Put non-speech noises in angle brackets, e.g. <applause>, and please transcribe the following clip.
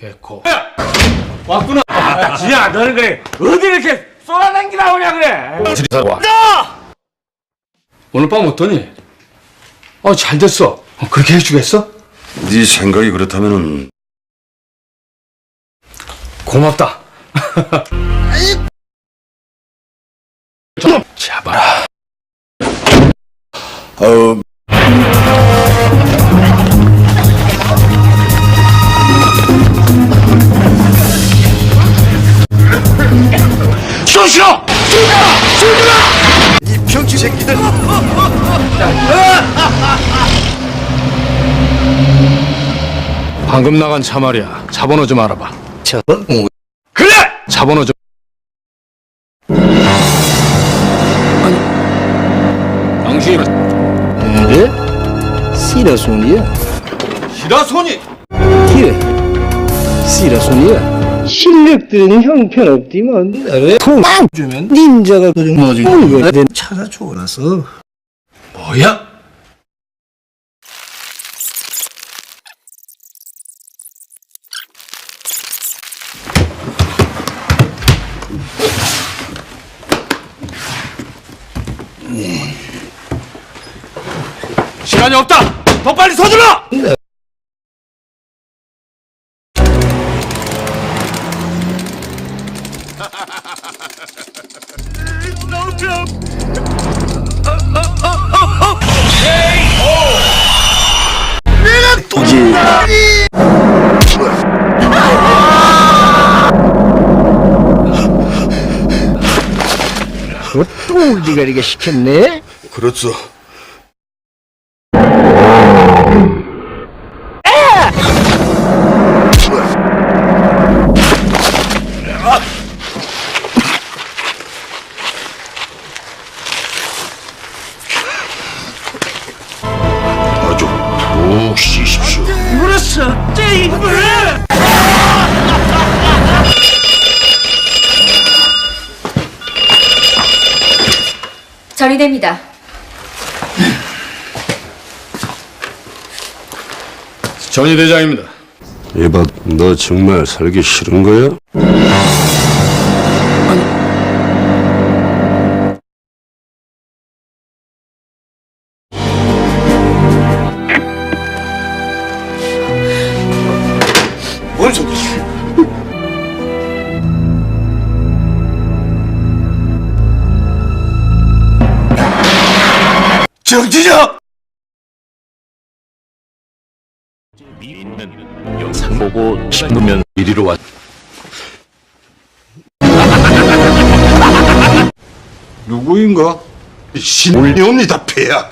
개코. 왔구나. 지야, 너는 그래. 어디 이렇게 쏘아다니기 나 오냐 그래. 지리사와 오늘 밤 어떠니? 어, 잘 됐어. 어, 그렇게 해주겠어? 네 생각이 그렇다면은 고맙다. 잡아라. 어 싫어, 싫어! 이 병치 새끼들 방금 나간 차 말이야. 차 번호 좀 알아봐. 그래! 차 번호 좀. 아니, 당신이 네? 시라손이야? 시라손이 그래 시라손이야 실력들은 형편없디만 왜 통만 주면 닌자가 그 정도지 왜내 차가 좋아서 뭐야? 시간이 없다! 더 빨리 서둘러! 또 우리가 이렇게 시켰네? 그렇소 푹 쉬십시오 물었어 제이블 처리됩니다. <laughs> 전희 대장입니다. 이봐 너 정말 살기 싫은 거야? 정지적! 영상 보고 싶으면 이리로 와. 누구인가? 신올리옵니다 폐야